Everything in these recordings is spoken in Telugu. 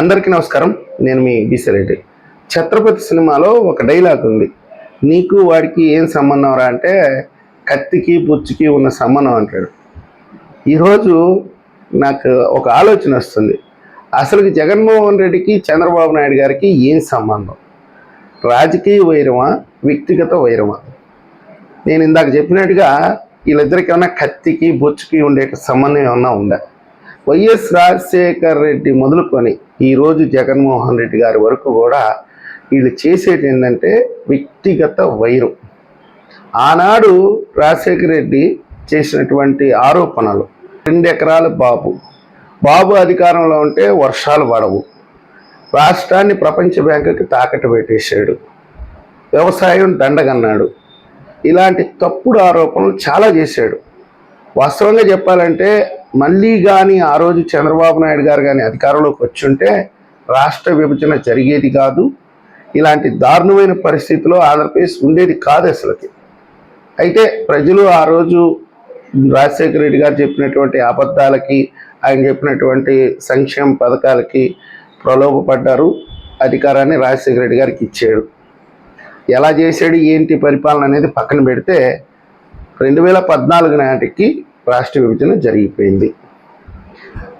అందరికీ నమస్కారం. నేను మీ బీసరెడ్డి ఛత్రపతి సినిమాలో ఒక డైలాగ్ ఉంది. నీకు వాడికి ఏం సంబంధం రా అంటే కత్తికి పుచ్చికి ఉన్న సంబంధం అంటాడు. ఈరోజు నాకు ఒక ఆలోచన వస్తుంది. అసలు జగన్మోహన్ రెడ్డికి చంద్రబాబు నాయుడు గారికి ఏం సంబంధం? రాజకీయ వైరమా వ్యక్తిగత వైరమా? నేను ఇందాక చెప్పినట్టుగా వీళ్ళిద్దరికి ఏమన్నా కత్తికి బొచ్చుకి ఉండే సంబంధం ఏమన్నా ఉందా? వైఎస్ రాజశేఖర్ రెడ్డి మొదలుకొని ఈరోజు జగన్మోహన్ రెడ్డి గారి వరకు కూడా వీళ్ళు చేసేది ఏంటంటే వ్యక్తిగత వైరం. ఆనాడు రాజశేఖర రెడ్డి చేసినటువంటి ఆరోపణలు రెండు ఎకరాల బాబు. బాబు అధికారంలో ఉంటే వర్షాలు పడవు. రాష్ట్రాన్ని ప్రపంచ బ్యాంకుకి తాకట్టు పెట్టేశాడు. వ్యవసాయం దండగన్నాడు. ఇలాంటి తప్పుడు ఆరోపణలు చాలా చేశాడు. వాస్తవంగా చెప్పాలంటే మళ్ళీ కానీ ఆ రోజు చంద్రబాబు నాయుడు గారు కానీ అధికారంలోకి వచ్చుంటే రాష్ట్ర విభజన జరిగేది కాదు. ఇలాంటి దారుణమైన పరిస్థితిలో ఆంధ్రప్రదేశ్ ఉండేది కాదు అసలుకి. అయితే ప్రజలు ఆ రోజు రాజశేఖర రెడ్డి గారు చెప్పినటువంటి అబద్ధాలకి ఆయన చెప్పినటువంటి సంక్షేమ పథకాలకి ప్రలోభపడ్డారు. అధికారాన్ని రాజశేఖర రెడ్డి గారికి ఇచ్చాడు. ఎలా చేశాడు ఏంటి పరిపాలన అనేది పక్కన పెడితే రెండు వేల పద్నాలుగు నాటికి రాష్ట్ర విభజన జరిగిపోయింది.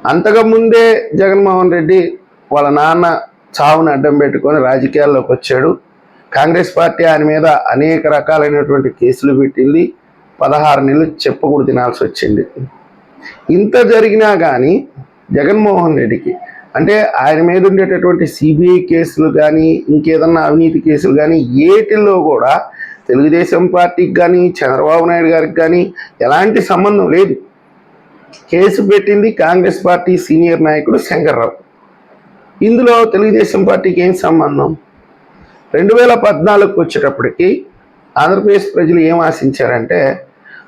అంతకుముందే జగన్మోహన్ రెడ్డి వాళ్ళ నాన్న చావును అడ్డం పెట్టుకొని రాజకీయాల్లోకి వచ్చాడు. కాంగ్రెస్ పార్టీ ఆయన మీద అనేక రకాలైనటువంటి కేసులు పెట్టింది. పదహారు నెలలు చెప్పకూడదు తినాల్సి వచ్చింది. ఇంత జరిగినా కానీ జగన్మోహన్ రెడ్డికి అంటే ఆయన మీద ఉండేటటువంటి సిబిఐ కేసులు కానీ ఇంకేదన్నా అవినీతి కేసులు కానీ ఏటిల్లో కూడా తెలుగుదేశం పార్టీకి కానీ చంద్రబాబు నాయుడు గారికి కానీ ఎలాంటి సంబంధం లేదు. కేసు పెట్టింది కాంగ్రెస్ పార్టీ సీనియర్ నాయకుడు శంకర్రావు. ఇందులో తెలుగుదేశం పార్టీకి ఏం సంబంధం? రెండు వేల పద్నాలుగుకి వచ్చేటప్పటికి ఆంధ్రప్రదేశ్ ప్రజలు ఏం ఆశించారంటే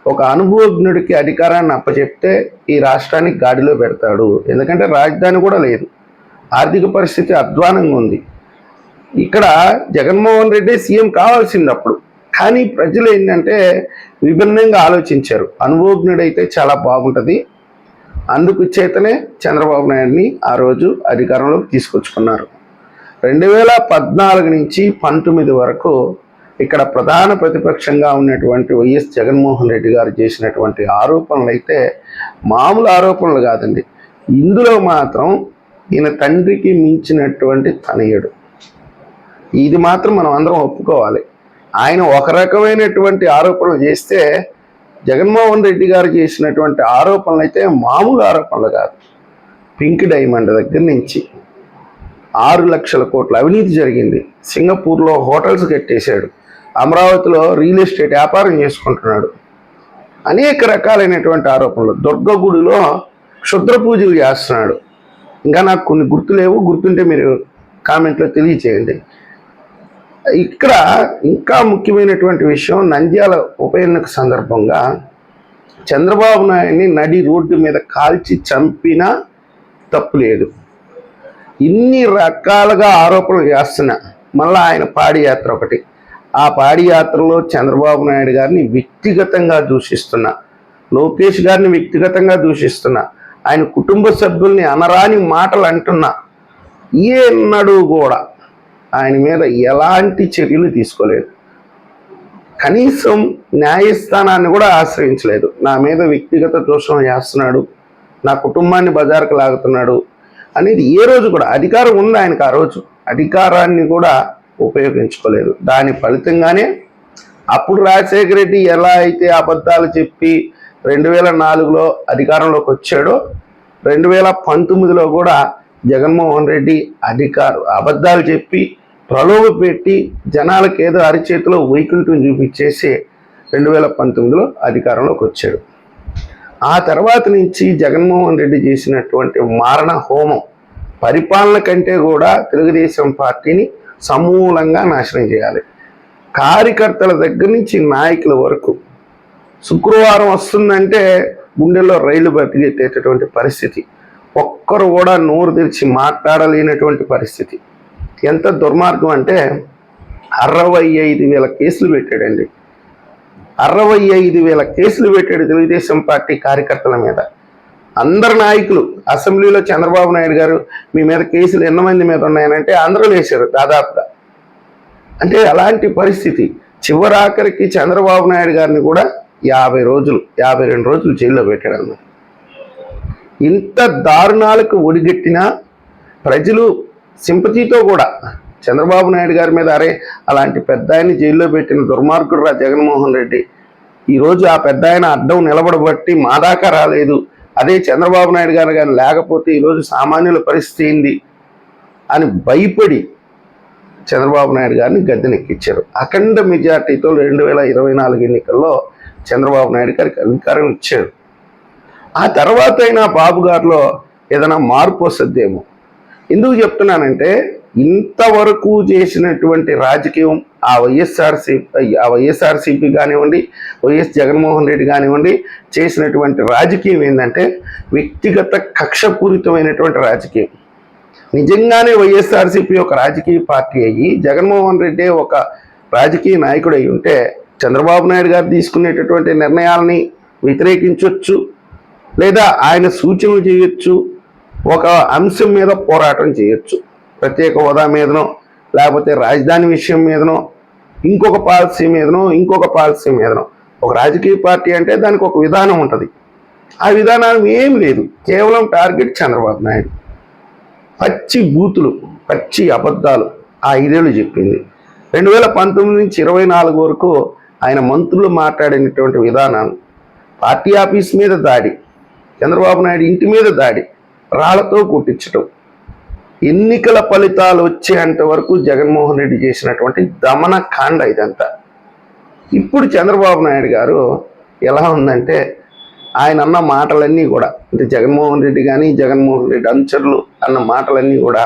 ఒక అనుభవజ్ఞుడికి అధికారాన్ని అప్పచెప్తే ఈ రాష్ట్రానికి గాడిలో పెడతాడు. ఎందుకంటే రాజధాని కూడా లేదు. ఆర్థిక పరిస్థితి అధ్వానంగా ఉంది. ఇక్కడ జగన్మోహన్ రెడ్డి సీఎం కావాల్సింది అప్పుడు. కానీ ప్రజలు ఏంటంటే విభిన్నంగా ఆలోచించారు. అనుభవజ్ఞుడైతే చాలా బాగుంటుంది. అందుకు చేతనే చంద్రబాబు నాయుడిని ఆ రోజు అధికారంలోకి తీసుకొచ్చుకున్నారు. రెండు వేల పద్నాలుగు నుంచి పంతొమ్మిది వరకు ఇక్కడ ప్రధాన ప్రతిపక్షంగా ఉన్నటువంటి వైఎస్ జగన్మోహన్ రెడ్డి గారు చేసినటువంటి ఆరోపణలు అయితే మామూలు ఆరోపణలు కాదండి. ఇందులో మాత్రం ఈయన తండ్రికి మించినటువంటి తనయుడు. ఇది మాత్రం మనం అందరం ఒప్పుకోవాలి. ఆయన ఒక రకమైనటువంటి ఆరోపణలు చేస్తే జగన్మోహన్ రెడ్డి గారు చేసినటువంటి ఆరోపణలు అయితే మామూలు ఆరోపణలు కాదు. పింక్ డైమండ్ దగ్గర నుంచి ఆరు లక్షల కోట్ల అవినీతి జరిగింది. సింగపూర్లో హోటల్స్ కట్టేశాడు. అమరావతిలో రియల్ ఎస్టేట్ వ్యాపారం చేసుకుంటున్నాడు. అనేక రకాలైనటువంటి ఆరోపణలు. దుర్గగుడిలో క్షుద్ర పూజలు చేస్తున్నాడు. ఇంకా నాకు కొన్ని గుర్తులేవు. గుర్తుంటే మీరు కామెంట్లో తెలియచేయండి. ఇక్కడ ఇంకా ముఖ్యమైనటువంటి విషయం నంద్యాల ఉప ఎన్నిక సందర్భంగా చంద్రబాబు నాయుడిని నడి రోడ్డు మీద కాల్చి చంపినా తప్పులేదు ఇన్ని రకాలుగా ఆరోపణలు చేస్తున్నా మళ్ళీ ఆయన పాడియాత్ర ఒకటి. ఆ పాడియాత్రలో చంద్రబాబు నాయుడు గారిని వ్యక్తిగతంగా దూషిస్తున్నా లోకేష్ గారిని వ్యక్తిగతంగా దూషిస్తున్నా ఆయన కుటుంబ సభ్యుల్ని అనరాని మాటలు అంటున్నా ఏనాడు కూడా ఆయన మీద ఎలాంటి చర్యలు తీసుకోలేదు. కనీసం న్యాయస్థానాన్ని కూడా ఆశ్రయించలేదు. నా మీద వ్యక్తిగత దోషం చేస్తున్నాడు నా కుటుంబాన్ని బజారుకు లాగుతున్నాడు అనేది ఏ రోజు కూడా అధికారం ఉంది ఆయనకు ఆ రోజు. అధికారాన్ని కూడా ఉపయోగించుకోలేదు. దాని ఫలితంగానే అప్పుడు రాజశేఖర రెడ్డి ఎలా అయితే అబద్ధాలు చెప్పి రెండు వేల నాలుగులో అధికారంలోకి వచ్చాడో రెండు వేల పంతొమ్మిదిలో కూడా జగన్మోహన్ రెడ్డి అధికారు అబద్ధాలు చెప్పి ప్రలోభ పెట్టి జనాలకు ఏదో అరిచేతిలో వైకుంఠం చూపించేసి రెండు వేల పంతొమ్మిదిలో అధికారంలోకి వచ్చాడు. ఆ తర్వాత నుంచి జగన్మోహన్ రెడ్డి చేసినటువంటి మారణ హోమం పరిపాలన కంటే కూడా తెలుగుదేశం పార్టీని సమూలంగా నాశనం చేయాలి. కార్యకర్తల దగ్గర నుంచి నాయకుల వరకు శుక్రవారం వస్తుందంటే గుండెల్లో రైలు బతికెట్టేటటువంటి పరిస్థితి. ఒక్కరు కూడా నోరు తెరిచి మాట్లాడలేనటువంటి పరిస్థితి. ఎంత దుర్మార్గం అంటే అరవై ఐదు వేల కేసులు పెట్టాడండి. అరవై ఐదు వేల కేసులు పెట్టాడు తెలుగుదేశం పార్టీ కార్యకర్తల మీద. అందరు నాయకులు అసెంబ్లీలో చంద్రబాబు నాయుడు గారు మీ మీద కేసులు ఎన్నమంది మీద ఉన్నాయనంటే అందరూ వేశారు దాదాపుగా. అంటే అలాంటి పరిస్థితి. చివరాఖరికి చంద్రబాబు నాయుడు గారిని కూడా యాభై రోజులు యాభై రెండు రోజులు జైల్లో పెట్టాడు అన్నమాట ఇంత దారుణాలకు ఒడిగట్టినా ప్రజలు సింపతితో కూడా చంద్రబాబు నాయుడు గారి మీద అరే అలాంటి పెద్ద ఆయన జైల్లో పెట్టిన దుర్మార్గుడు రా జగన్మోహన్ రెడ్డి. ఈరోజు ఆ పెద్ద ఆయన అడ్డం నిలబడబట్టి మా దాకా రాలేదు. అదే చంద్రబాబు నాయుడు గారు కానీ లేకపోతే ఈరోజు సామాన్యుల పరిస్థితి ఏంది? అని భయపడి చంద్రబాబు నాయుడు గారిని గద్దెనెక్కించారు అఖండ మెజార్టీతో రెండు వేల ఇరవై నాలుగు ఎన్నికల్లో చంద్రబాబు నాయుడు గారికి అధికారం ఇచ్చారు. ఆ తర్వాత అయినా బాబు గారిలో ఏదైనా మార్పు వస్తుందేమో? ఎందుకు చెప్తున్నానంటే ఇంతవరకు చేసినటువంటి రాజకీయం ఆ వైఎస్ఆర్సీపీ ఆ వైఎస్ఆర్సీపీ కానివ్వండి వైఎస్ జగన్మోహన్ రెడ్డి కానివ్వండి చేసినటువంటి రాజకీయం ఏంటంటే వ్యక్తిగత కక్షపూరితమైనటువంటి రాజకీయం. నిజంగానే వైఎస్ఆర్సీపీ ఒక రాజకీయ పార్టీ అయ్యి జగన్మోహన్ రెడ్డి ఒక రాజకీయ నాయకుడు అయి ఉంటే చంద్రబాబు నాయుడు గారు తీసుకునేటటువంటి నిర్ణయాలని వ్యతిరేకించవచ్చు లేదా ఆయన సూచనలు చేయొచ్చు ఒక అంశం మీద పోరాటం చేయొచ్చు. ప్రత్యేక హోదా మీదనో లేకపోతే రాజధాని విషయం మీదనో ఇంకొక పాలసీ మీదనో ఇంకొక పాలసీ మీదనో. ఒక రాజకీయ పార్టీ అంటే దానికి ఒక విధానం ఉంటుంది. ఆ విధానం ఏం లేదు. కేవలం టార్గెట్ చంద్రబాబు నాయుడు. పచ్చి బూతులు పచ్చి అబద్ధాలు ఆ ఐదేళ్ళు చెప్పింది. రెండు వేల పంతొమ్మిది నుంచి ఇరవై నాలుగు వరకు ఆయన మంత్రులు మాట్లాడినటువంటి విధానాలు పార్టీ ఆఫీస్ మీద దాడి చంద్రబాబు నాయుడు ఇంటి మీద దాడి రాళ్ళతో కుట్టించటం ఎన్నికల ఫలితాలు వచ్చేంత వరకు జగన్మోహన్ రెడ్డి చేసినటువంటి దమన కాండ ఇదంతా. ఇప్పుడు చంద్రబాబు నాయుడు గారు ఎలా ఉందంటే ఆయన అన్న మాటలన్నీ కూడా అంటే జగన్మోహన్ రెడ్డి కానీ జగన్మోహన్ రెడ్డి అనుచరులు అన్న మాటలన్నీ కూడా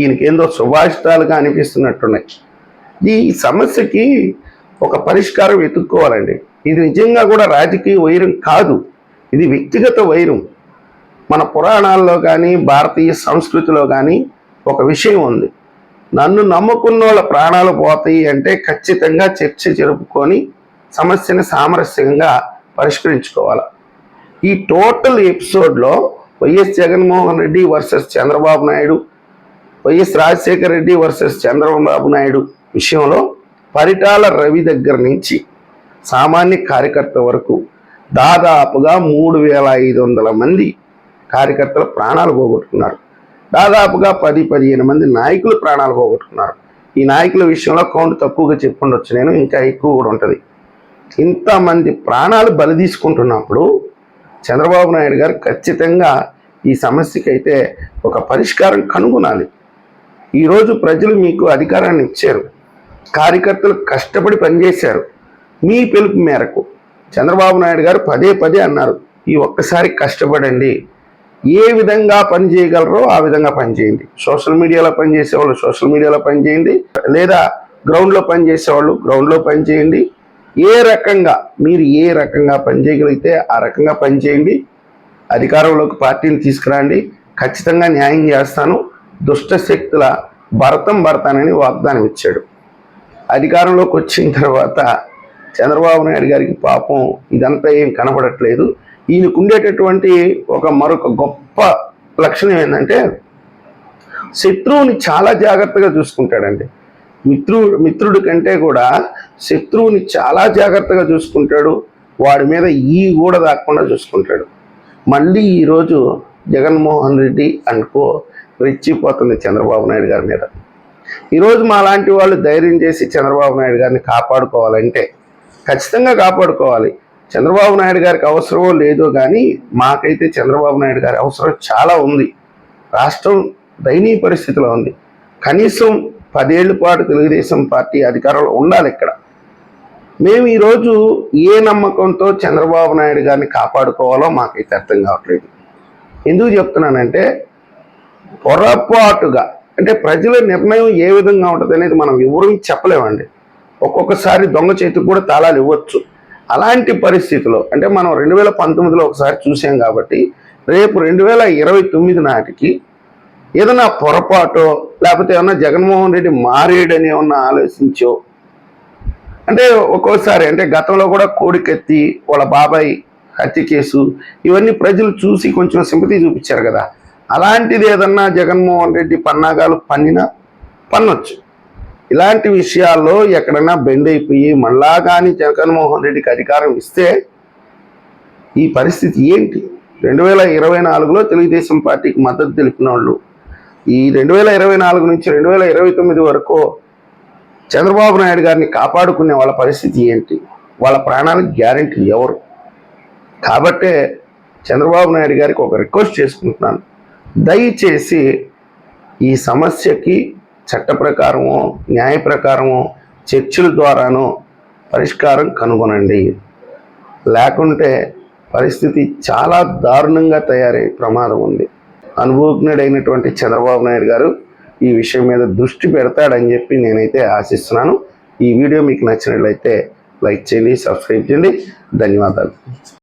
ఈయనకేందో సుభాషితాలుగా అనిపిస్తున్నట్టున్నాయి. ఈ సమస్యకి ఒక పరిష్కారం వెతుక్కోవాలండి. ఇది నిజంగా కూడా రాజకీయ వైరం కాదు. ఇది వ్యక్తిగత వైరం. మన పురాణాల్లో కానీ భారతీయ సంస్కృతిలో కానీ ఒక విషయం ఉంది. నన్ను నమ్ముకున్న వాళ్ళ ప్రాణాలు పోతాయి అంటే ఖచ్చితంగా చర్చ జరుపుకొని సమస్యని సామరస్యంగా పరిష్కరించుకోవాలి. ఈ టోటల్ ఎపిసోడ్లో YS Jaganmohan Reddy versus Chandrababu Naidu YS Rajasekhara Reddy versus Chandrababu Naidu విషయంలో పరిటాల రవి దగ్గర నుంచి సామాన్య కార్యకర్త వరకు దాదాపుగా మూడు వేల ఐదు వందల మంది కార్యకర్తలు ప్రాణాలు పోగొట్టుకున్నారు. దాదాపుగా పది పదిహేను మంది నాయకులు ప్రాణాలు పోగొట్టుకున్నారు. ఈ నాయకుల విషయంలో కౌంట్ తక్కువగా చెప్పుకుండొచ్చు నేను ఇంకా ఎక్కువ కూడా ఉంటుంది. ఇంతమంది ప్రాణాలు బలి తీసుకుంటున్నప్పుడు చంద్రబాబు నాయుడు గారు ఖచ్చితంగా ఈ సమస్యకి అయితే ఒక పరిష్కారం కనుగొనాలి. ఈరోజు ప్రజలు మీకు అధికారాన్ని ఇచ్చారు. కార్యకర్తలు కష్టపడి పనిచేశారు. మీ పిలుపు మేరకు చంద్రబాబు నాయుడు గారు పదే పదే అన్నారు. ఈ ఒక్కసారి కష్టపడండి. ఏ విధంగా పని చేయగలరో ఆ విధంగా పనిచేయండి సోషల్ మీడియాలో పనిచేసే వాళ్ళు సోషల్ మీడియాలో పనిచేయండి లేదా గ్రౌండ్లో పనిచేసే వాళ్ళు గ్రౌండ్లో పనిచేయండి ఏ రకంగా మీరు ఏ రకంగా పనిచేయగలిగితే ఆ రకంగా పనిచేయండి అధికారంలోకి పార్టీని తీసుకురండి. ఖచ్చితంగా న్యాయం చేస్తాను. దుష్ట శక్తుల భరతం భరతానని వాగ్దానం ఇచ్చాడు. అధికారంలోకి వచ్చిన తర్వాత చంద్రబాబు నాయుడు గారికి పాపం ఇదంతా ఏం కనబడట్లేదు. ఈయనకు ఉండేటటువంటి ఒక మరొక గొప్ప లక్షణం ఏంటంటే శత్రువుని చాలా జాగ్రత్తగా చూసుకుంటాడండి. మిత్రుడు మిత్రుడి కంటే కూడా శత్రువుని చాలా జాగ్రత్తగా చూసుకుంటాడు. వాడి మీద ఈ కూడా దాక్కుండా చూసుకుంటాడు. మళ్ళీ ఈరోజు జగన్మోహన్ రెడ్డి అనుకో రెచ్చిపోతుంది చంద్రబాబు నాయుడు గారి మీద. ఈరోజు మా లాంటి వాళ్ళు ధైర్యం చేసి చంద్రబాబు నాయుడు గారిని కాపాడుకోవాలంటే ఖచ్చితంగా కాపాడుకోవాలి. చంద్రబాబు నాయుడు గారికి అవసరమో లేదో కానీ మాకైతే చంద్రబాబు నాయుడు గారి అవసరం చాలా ఉంది. రాష్ట్రం దయనీయ పరిస్థితిలో ఉంది. కనీసం పదేళ్ళ పాటు తెలుగుదేశం పార్టీ అధికారంలో ఉండాలి ఇక్కడ. మేము ఈరోజు ఏ నమ్మకంతో చంద్రబాబు నాయుడు గారిని కాపాడుకోవాలో మాకైతే అర్థం కావట్లేదు. ఎందుకు చెప్తున్నానంటే పొరపాటుగా అంటే ప్రజల నిర్ణయం ఏ విధంగా ఉంటుంది అనేది మనం వివరించి చెప్పలేమండి. ఒక్కొక్కసారి దొంగ చేతికి కూడా తాళాలు ఇవ్వచ్చు. అలాంటి పరిస్థితిలో అంటే మనం రెండు వేల పంతొమ్మిదిలో ఒకసారి చూసాం కాబట్టి రేపు రెండు వేల ఇరవై తొమ్మిది నాటికి ఏదైనా పొరపాటో లేకపోతే ఏమన్నా జగన్మోహన్ రెడ్డి మారేడని ఏమన్నా ఆలోచించో? అంటే ఒక్కోసారి అంటే గతంలో కూడా కోడికెత్తి వాళ్ళ బాబాయ్ హత్య కేసు ఇవన్నీ ప్రజలు చూసి కొంచెం సింపతి చూపించారు కదా. అలాంటిది ఏదన్నా జగన్మోహన్ రెడ్డి పన్నాగాలు పన్నినా? పన్నొచ్చు. ఇలాంటి విషయాల్లో ఎక్కడన్నా బెండ్ అయిపోయి మళ్ళా కానీ జగన్మోహన్ రెడ్డికి అధికారం ఇస్తే ఈ పరిస్థితి ఏంటి? రెండు వేల ఇరవై నాలుగులో తెలుగుదేశం పార్టీకి మద్దతు తెలిపిన వాళ్ళు ఈ రెండు వేల ఇరవై నాలుగు నుంచి రెండు వేల ఇరవై తొమ్మిది వరకు చంద్రబాబు నాయుడు గారిని కాపాడుకునే వాళ్ళ పరిస్థితి ఏంటి? వాళ్ళ ప్రాణాలకు గ్యారంటీ ఎవరు? కాబట్టే చంద్రబాబు నాయుడు గారికి ఒక రిక్వెస్ట్ చేసుకుంటున్నాను. దయచేసి ఈ సమస్యకి చట్ట ప్రకారము న్యాయ ప్రకారము చర్చల ద్వారానో పరిష్కారం కనుగొనండి. లేకుంటే పరిస్థితి చాలా దారుణంగా తయారయ్యే ప్రమాదం ఉంది. అనుభవజ్ఞుడైనటువంటి చంద్రబాబు నాయుడు గారు ఈ విషయం మీద దృష్టి పెడతాడని చెప్పి నేనైతే ఆశిస్తున్నాను. ఈ వీడియో మీకు నచ్చినట్లయితే లైక్ చేయండి సబ్స్క్రైబ్ చేయండి. ధన్యవాదాలు.